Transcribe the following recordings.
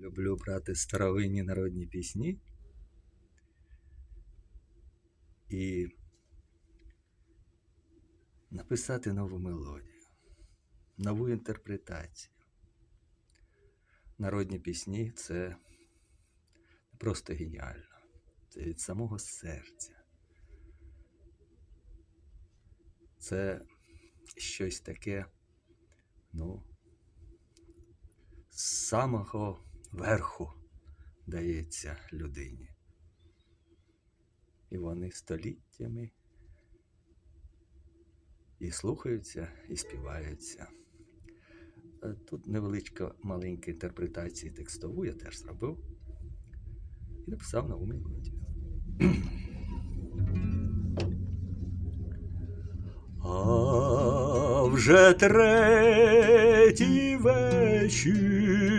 Люблю брати старовинні народні пісні і написати нову мелодію, нову інтерпретацію. Народні пісні це просто геніально, це від самого серця. Це щось таке, ну, з самого верху дається людині. І вони століттями і слухаються, і співаються. Е, Тут невеличка маленька інтерпретація текстову я теж зробив і написав нову мелодію. А вже третій вечір,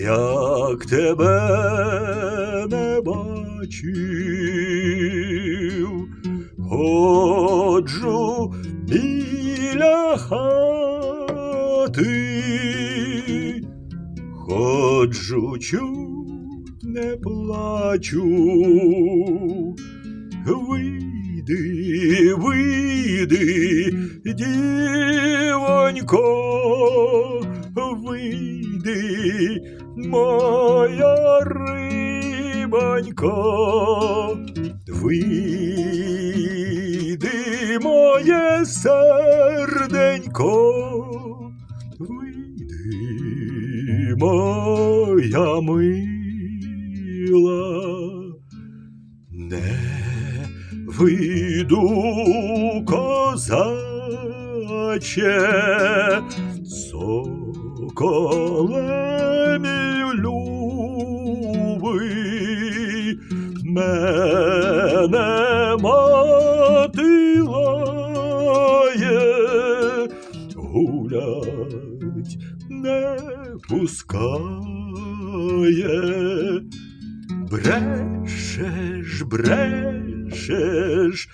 як тебе не бачив, ходжу біля хати, ходжу, чуть не плачу. Вийди, вийди, дівонько, вийди, моя рибонько, вийди, моє серденько, вийди, моя мила. Не вийду козаче, соколе мене мати гулять не пускає. Брешеш, брешеш,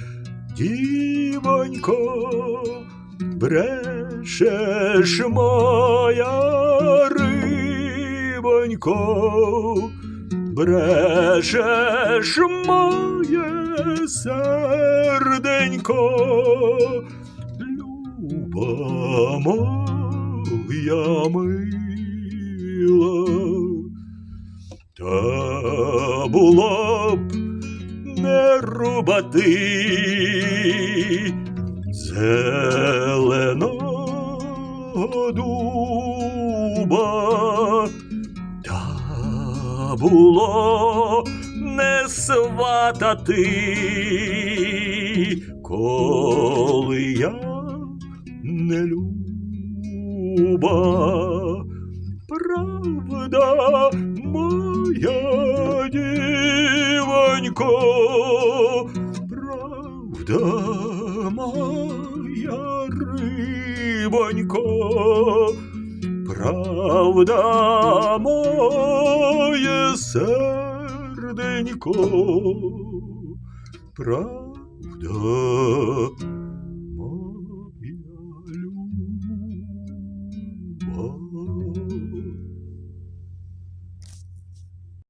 дівонько, брешеш, моя рибонько, брешеш моє серденько, люба моя мила. Та було б не рубати зеленого дуба, було не сватати, коли я не люба. Правда моя дівонько, правда моя рибонько, правда моє серденько, правда